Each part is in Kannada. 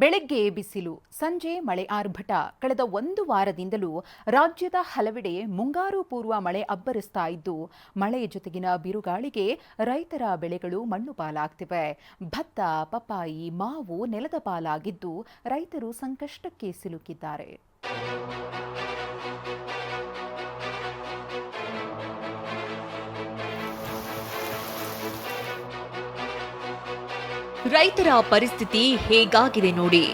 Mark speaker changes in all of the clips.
Speaker 1: ಬೆಳಗ್ಗೆ ಬಿಸಿಲು, ಸಂಜೆ ಮಳೆ ಆರ್ಭಟ. ಕಳೆದ ಒಂದು ವಾರದಿಂದಲೂ ರಾಜ್ಯದ ಹಲವೆಡೆ ಮುಂಗಾರು ಪೂರ್ವ ಮಳೆ ಅಬ್ಬರಿಸ್ತಾ ಇದ್ದು ಮಳೆ ಜೊತೆಗಿನ ಬಿರುಗಾಳಿಗೆ ರೈತರ ಬೆಳೆಗಳು ಮಣ್ಣು ಪಾಲಾಗ್ತಿವೆ. ಭತ್ತ, ಪಪ್ಪಾಯಿ, ಮಾವು ನೆಲದ ಪಾಲಾಗಿದ್ದು ರೈತರು ಸಂಕಷ್ಟಕ್ಕೆ ಸಿಲುಕಿದ್ದಾರೆ.
Speaker 2: ರೈತರ ಪರಿಸ್ಥಿತಿ ಹೇಗಾಗಿದೆ ನೋಡಿ?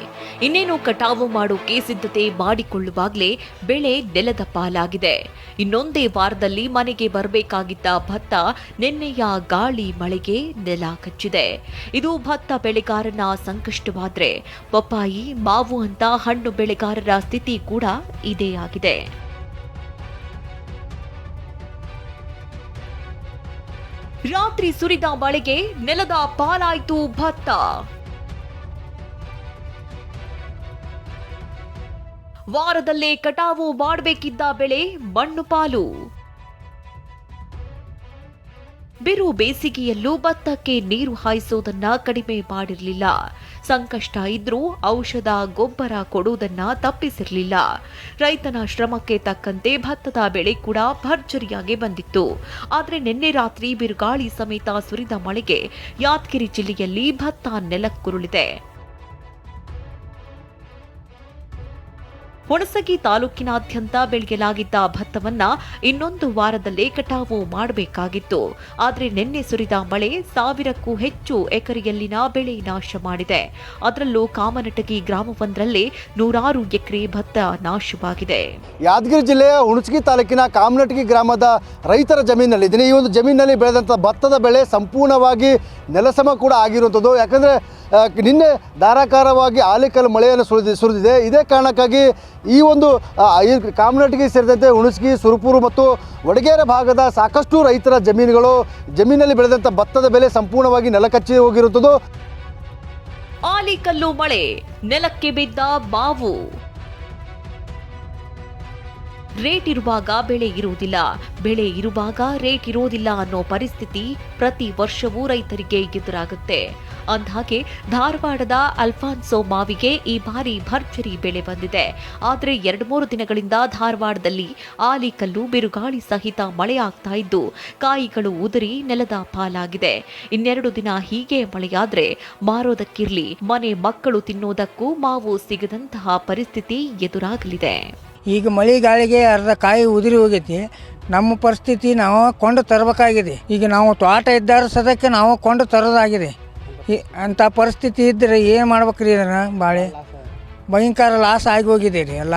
Speaker 2: ಇನ್ನೇನು ಕಟಾವು ಮಾಡೋಕೆ ಸಿದ್ಧತೆ ಮಾಡಿಕೊಳ್ಳುವಾಗಲೇ ಬೆಳೆ ನೆಲದ ಪಾಲಾಗಿದೆ. ಇನ್ನೊಂದೇ ವಾರದಲ್ಲಿ ಮನೆಗೆ ಬರಬೇಕಾಗಿದ್ದ ಭತ್ತ ನಿನ್ನೆಯ ಗಾಳಿ ಮಳೆಗೆ ನೆಲ ಕಚ್ಚಿದೆ. ಇದು ಭತ್ತ ಬೆಳೆಗಾರನ ಸಂಕಷ್ಟವಾದರೆ, ಪಪ್ಪಾಯಿ, ಮಾವು ಅಂತ ಹಣ್ಣು ಬೆಳೆಗಾರರ ಸ್ಥಿತಿ ಕೂಡ ಇದೇ ಆಗಿದೆ. ರಾತ್ರಿ ಸುರಿದ ಮಳೆಗೆ ನೆಲದ ಪಾಲಾಯ್ತು ಭತ್ತ. ವಾರದಲ್ಲೇ ಕಟಾವು ಮಾಡಬೇಕಿದ್ದ ಬೆಳೆ ಮಣ್ಣು ಪಾಲು. ಬಿರು ಬೇಸಿಗೆಯಲ್ಲೂ ಭತ್ತಕ್ಕೆ ನೀರು ಹಾಯಿಸೋದನ್ನ ಕಡಿಮೆ ಮಾಡಿರಲಿಲ್ಲ. ಸಂಕಷ್ಟ ಇದ್ರೂ ಔಷಧ, ಗೊಬ್ಬರ ಕೊಡುವುದನ್ನ ತಪ್ಪಿಸಿರಲಿಲ್ಲ. ರೈತನ ಶ್ರಮಕ್ಕೆ ತಕ್ಕಂತೆ ಭತ್ತದ ಬೆಳೆ ಕೂಡ ಭರ್ಜರಿಯಾಗಿ ಬಂದಿತ್ತು. ಆದರೆ ನಿನ್ನೆ ರಾತ್ರಿ ಬಿರುಗಾಳಿ ಸಮೇತ ಸುರಿದ ಮಳೆಗೆ ಯಾದಗಿರಿ ಜಿಲ್ಲೆಯಲ್ಲಿ ಭತ್ತ ನೆಲಕ್ಕುರುಳಿದೆ. ಹುಣಸಗಿ ತಾಲೂಕಿನಾದ್ಯಂತ ಬೆಳೆಯಲಾಗಿದ್ದ ಭತ್ತವನ್ನ ಇನ್ನೊಂದು ವಾರದಲ್ಲೇ ಕಟಾವು ಮಾಡಬೇಕಾಗಿತ್ತು. ಆದರೆ ನಿನ್ನೆ ಸುರಿದ ಮಳೆ ಸಾವಿರಕ್ಕೂ ಹೆಚ್ಚು ಎಕರೆಯಲ್ಲಿನ ಬೆಳೆ ನಾಶ ಮಾಡಿದೆ. ಅದರಲ್ಲೂ ಕಾಮನಟಗಿ ಗ್ರಾಮವೊಂದರಲ್ಲಿ ನೂರಾರು ಎಕರೆ ಭತ್ತ ನಾಶವಾಗಿದೆ.
Speaker 3: ಯಾದಗಿರಿ ಜಿಲ್ಲೆಯ ಹುಣಸಗಿ ತಾಲೂಕಿನ ಕಾಮನಟಗಿ ಗ್ರಾಮದ ರೈತರ ಜಮೀನಲ್ಲಿ ಈ ಒಂದು ಜಮೀನಿನಲ್ಲಿ ಬೆಳೆದಂಥ ಭತ್ತದ ಬೆಳೆ ಸಂಪೂರ್ಣವಾಗಿ ನೆಲಸಮ ಕೂಡ ಆಗಿರುವಂಥದ್ದು. ಯಾಕಂದರೆ ನಿನ್ನೆ ಧಾರಾಕಾರವಾಗಿ ಆಲಿಕಲ್ಲು ಮಳೆಯನ್ನು ಸುರಿದಿ, ಸುರಿದಿದೆ. ಇದೇ ಕಾರಣಕ್ಕಾಗಿ ಈ ಒಂದು ಈ ಕಾಮನಟಗಿ ಸೇರಿದಂತೆ ಹುಣಸಗಿ, ಸುರಪೂರು ಮತ್ತು ವಡಗೇರ ಭಾಗದ ಸಾಕಷ್ಟು ರೈತರ ಜಮೀನುಗಳು ಜಮೀನಲ್ಲಿ ಬೆಳೆದಂಥ ಭತ್ತದ ಬೆಲೆ ಸಂಪೂರ್ಣವಾಗಿ ನೆಲಕಚ್ಚಿ ಹೋಗಿರುತ್ತದೆ.
Speaker 2: ಆಲಿಕಲ್ಲು ಮಳೆ, ನೆಲಕ್ಕೆ ಬಿದ್ದ ಬಾವು. ರೇಟ್ ಇರುವಾಗ ಬೆಳೆ ಇರುವುದಿಲ್ಲ. ಬೆಳೆ ಇರುವಾಗ ರೇಟ್ ಇರೋದಿಲ್ಲ ಅನ್ನೋ ಪರಿಸ್ಥಿತಿ ಪ್ರತಿ ವರ್ಷವೂ ರೈತರಿಗೆ ಎದುರಾಗುತ್ತೆ. ಅಂದ್ಹಾಗೆ, ಧಾರವಾಡದ ಅಲ್ಫಾನ್ಸೋ ಮಾವಿಗೆ ಈ ಬಾರಿ ಭರ್ಜರಿ ಬೆಳೆ ಬಂದಿದೆ. ಆದರೆ ಎರಡು ಮೂರು ದಿನಗಳಿಂದ ಧಾರವಾಡದಲ್ಲಿ ಆಲಿಕಲ್ಲು ಬಿರುಗಾಳಿ ಸಹಿತ ಮಳೆಯಾಗ್ತಾ ಇದ್ದು, ಕಾಯಿಗಳು ಉದುರಿ ನೆಲದ ಪಾಲಾಗಿದೆ. ಇನ್ನೆರಡು ದಿನ ಹೀಗೆ ಮಳೆಯಾದ್ರೆ ಮಾರೋದಕ್ಕಿರಲಿ, ಮನೆ ಮಕ್ಕಳು ತಿನ್ನೋದಕ್ಕೂ ಮಾವು ಸಿಗದಂತಹ ಪರಿಸ್ಥಿತಿ ಎದುರಾಗಲಿದೆ.
Speaker 4: ಈಗ ಮಳೆ ಗಾಳಿಗೆ ಅರ್ಧ ಕಾಯಿ ಉದುರಿ ಹೋಗೈತಿ. ನಮ್ಮ ಪರಿಸ್ಥಿತಿ ನಾವು ಕೊಂಡು ತರಬೇಕಾಗಿದೆ. ಈಗ ನಾವು ತೋಟ ಇದ್ದಾರ ಸದಕ್ಕೆ ನಾವು ಕೊಂಡು ತರೋದಾಗಿದೆ. ಈ ಅಂಥ ಪರಿಸ್ಥಿತಿ ಇದ್ದರೆ ಏನು ಮಾಡ್ಬೇಕ್ರಿ ಇದನ್ನು ಬಾಳೆ? ಭಯಂಕರ ಲಾಸ್ ಆಗಿ ಹೋಗಿದೆ ರೀ ಎಲ್ಲ.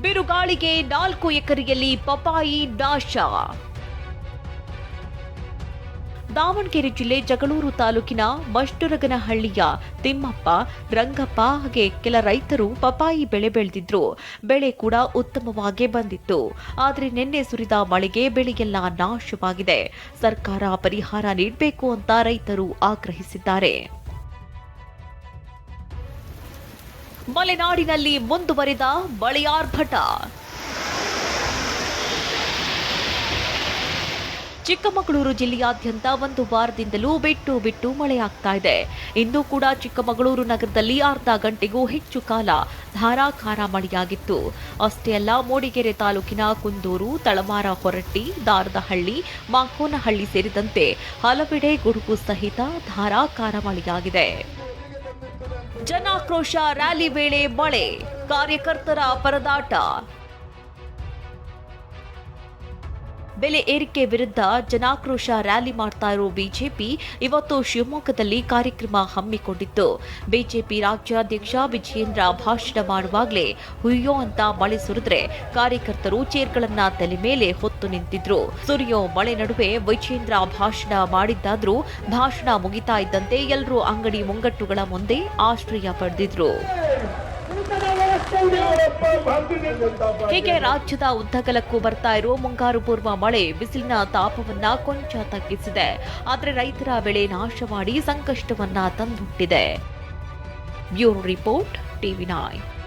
Speaker 2: ಬಿರುಗಾಳಿಗೆ ನಾಲ್ಕು ಎಕರೆಯಲ್ಲಿ ಪಪಾಯಿ ನಾಶ. ದಾವಣಗೆರೆ ಜಿಲ್ಲೆ ಜಗಳೂರು ತಾಲೂಕಿನ ಮಷ್ಟುರಗನಹಳ್ಳಿಯ ತಿಮ್ಮಪ್ಪ, ರಂಗಪ್ಪ ಹಾಗೆ ಕೆಲ ರೈತರು ಪಪಾಯಿ ಬೆಳೆ ಬೆಳೆದಿದ್ರು. ಬೆಳೆ ಕೂಡ ಉತ್ತಮವಾಗಿ ಬಂದಿತ್ತು. ಆದರೆ ನಿನ್ನೆ ಸುರಿದ ಮಳೆಗೆ ಬೆಳೆಯೆಲ್ಲ ನಾಶವಾಗಿದೆ. ಸರ್ಕಾರ ಪರಿಹಾರ ನೀಡಬೇಕು ಅಂತ ರೈತರು ಆಗ್ರಹಿಸಿದ್ದಾರೆ. ಮಲೆನಾಡಿನಲ್ಲಿ ಮುಂದುವರಿದ ಮಳೆಯಾರ್ಭಟ. ಚಿಕ್ಕಮಗಳೂರು ಜಿಲ್ಲೆಯಾದ್ಯಂತ ಒಂದು ವಾರದಿಂದಲೂ ಬಿಟ್ಟು ಬಿಟ್ಟು ಮಳೆಯಾಗ್ತಾ ಇದೆ. ಇಂದು ಕೂಡ ಚಿಕ್ಕಮಗಳೂರು ನಗರದಲ್ಲಿ ಅರ್ಧ ಗಂಟೆಗೂ ಹೆಚ್ಚು ಕಾಲ ಧಾರಾಕಾರ ಮಳೆಯಾಗಿತ್ತು. ಅಷ್ಟೇ ಅಲ್ಲ, ಮೂಡಿಗೆರೆ ತಾಲೂಕಿನ ಕುಂದೂರು, ತಳಮಾರ ಹೊರಟ್ಟಿ, ದಾರದಹಳ್ಳಿ, ಮಾಕೋನಹಳ್ಳಿ ಸೇರಿದಂತೆ ಹಲವೆಡೆ ಗುಡುಗು ಸಹಿತ ಧಾರಾಕಾರ ಮಳೆಯಾಗಿದೆ. ಜನಾಕ್ರೋಶ ರ್ಯಾಲಿ ವೇಳೆ ಮಳೆ, ಕಾರ್ಯಕರ್ತರ ಪರದಾಟ ಬೆಲೆ ಏರಿಕೆ ವಿರುದ್ಧ ಜನಾಕ್ರೋಶ ರ್ಯಾಲಿ ಮಾಡ್ತಾ ಇರೋ ಬಿಜೆಪಿ ಇವತ್ತು ಶಿವಮೊಗ್ಗದಲ್ಲಿ ಕಾರ್ಯಕ್ರಮ ಹಮ್ಮಿಕೊಂಡಿತ್ತು. ಬಿಜೆಪಿ ರಾಜ್ಯಾಧ್ಯಕ್ಷ ವಿಜಯೇಂದ್ರ ಭಾಷಣ ಮಾಡುವಾಗಲೇ ಹುಯ್ಯೋ ಅಂತ ಮಳೆ ಸುರಿದ್ರೆ ಕಾರ್ಯಕರ್ತರು ಚೇರ್ಗಳನ್ನ ತಲೆ ಮೇಲೆ ಹೊತ್ತು ನಿಂತಿದ್ರು. ಸುರಿಯೋ ಮಳೆ ನಡುವೆ ವಿಜಯೇಂದ್ರ ಭಾಷಣ ಮಾಡಿದ್ದಾದ್ರೂ ಭಾಷಣ ಮುಗಿತಾ ಇದ್ದಂತೆ ಎಲ್ಲರೂ ಅಂಗಡಿ ಮುಂಗಟ್ಟುಗಳ ಮುಂದೆ ಆಶ್ರಯ ಪಡೆದಿದ್ರು. ಹೀಗೆ ರಾಜ್ಯದ ಉದ್ದಗಲಕ್ಕೂ ಬರ್ತಾ ಇರುವ ಮುಂಗಾರು ಪೂರ್ವ ಮಳೆ ಬಿಸಿಲಿನ ತಾಪವನ್ನ ಕೊಂಚ ತಗ್ಗಿಸಿದೆ. ಆದರೆ ರೈತರ ಬೆಳೆ ನಾಶ ಮಾಡಿ ಸಂಕಷ್ಟವನ್ನ ತಂದುಟ್ಟಿದೆ ಬ್ಯೂರೋ ರಿಪೋರ್ಟ್, ಟಿವಿ ನೈನ್